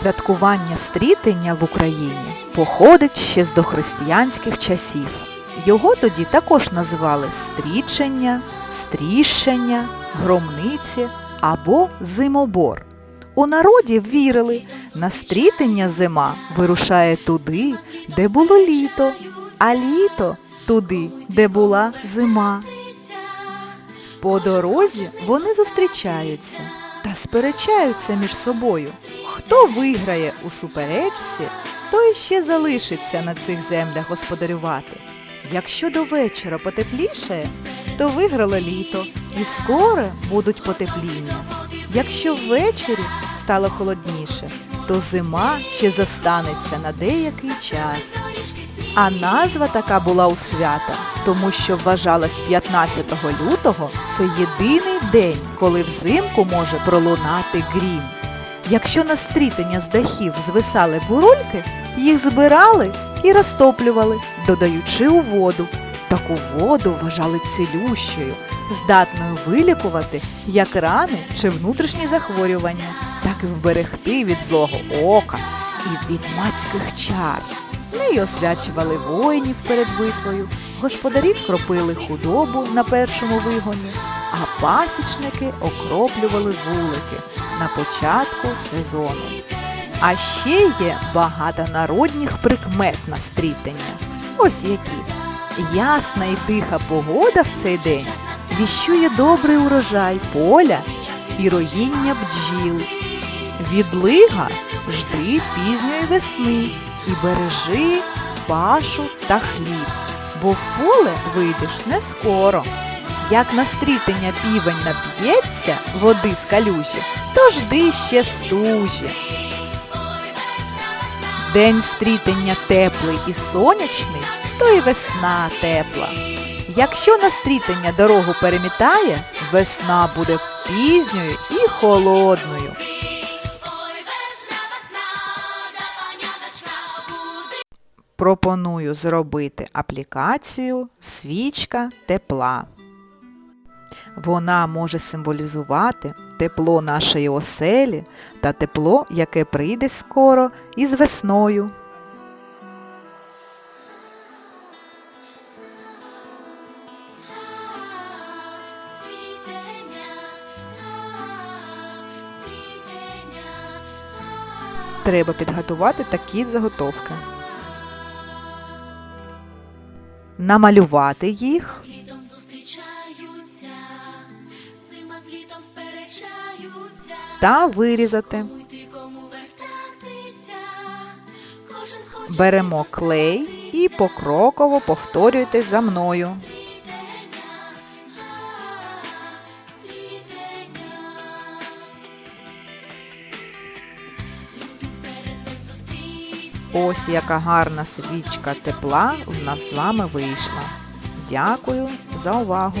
Святкування стрітення в Україні походить ще з дохристиянських часів. Його тоді також називали стрічення, стріщення, громниці або зимобор. У народі вірили, на стрітення зима вирушає туди, де було літо, а літо туди, де була зима. По дорозі вони зустрічаються та сперечаються між собою. Хто виграє у суперечці, той ще залишиться на цих землях господарювати. Якщо до вечора потеплішає, то виграло літо, і скоро будуть потепління. Якщо ввечері стало холодніше, то зима ще застанеться на деякий час. А назва така була у свята, тому що вважалось 15 лютого це єдиний день, коли взимку може пролунати грім. Якщо на стрітення з дахів звисали бурульки, їх збирали і розтоплювали, додаючи у воду. Таку воду вважали цілющою, здатною вилікувати як рани чи внутрішні захворювання, так і вберегти від злого ока і від мацьких чар. Нею освячували воїнів перед битвою, господарі кропили худобу на першому вигоні, а пасічники окроплювали вулики на початку сезону. А ще є багато народних прикмет на стрітення. Ось які. Ясна і тиха погода в цей день віщує добрий урожай поля і роїння бджіл. Відлига жди пізньої весни і бережи пашу та хліб, бо в поле вийдеш не скоро. Як на стрітення півень нап'ється води з калюжі, то жди ще стужі. День стрітення теплий і сонячний, то і весна тепла. Якщо на стрітення дорогу перемітає, весна буде пізньою і холодною. Пропоную зробити аплікацію свічка тепла. Вона може символізувати тепло нашої оселі та тепло, яке прийде скоро із весною. Треба підготувати такі заготовки. Намалювати їх, та вирізати. Беремо клей і покроково повторюйте за мною. Ось яка гарна свічка тепла в нас з вами вийшла. Дякую за увагу.